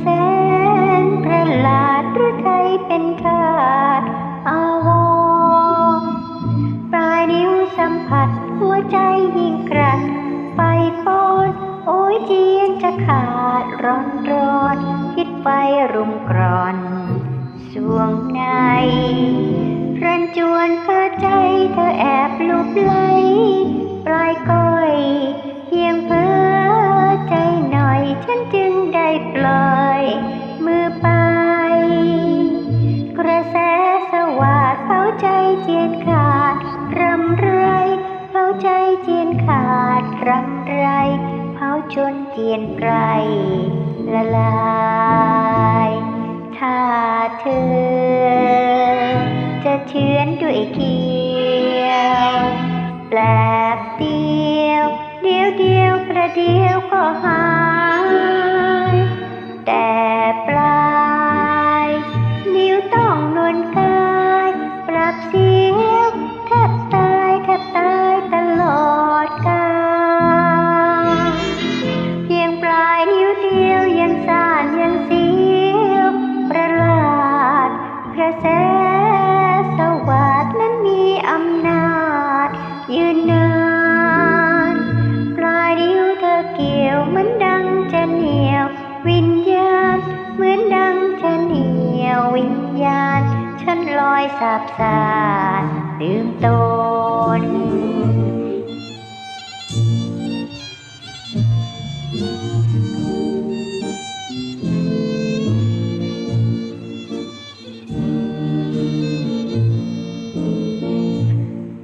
แสนประหลาดหรือไทยเป็นทาสอาวรปลายนิ้วสัมผัสหัวใจยิ่งกรัดไฟโคนโอ้ยเจียนจะขาดร้อนร้อนพิษไฟรุมกรอนสวงในรันจวนเพื่อใจเธอแอบลุบไหล รำไรเผาจนเจียนไกรละลายถ้าเธอ จะเชื้อนด้วยเขียวแปลบเดียว เดียวเดียวประเดียวก็หา สาบสานลืมตน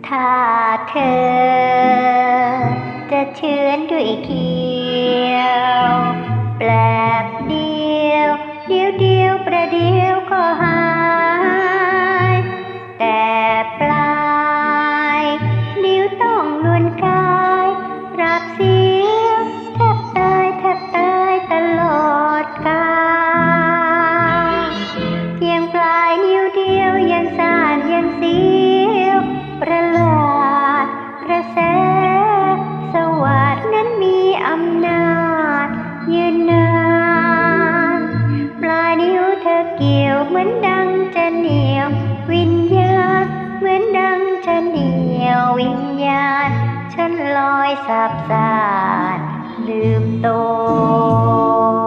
ถ้าเธอ จะเชื้อนด้วยเขียว แปลบเดียว เดียวเดียวประเดียวขอ บเหมือนดังจะเหนียว วิญญาณ เหมือนดังจะเหนียววิญญาณ ฉันลอยสับสานลืมตัว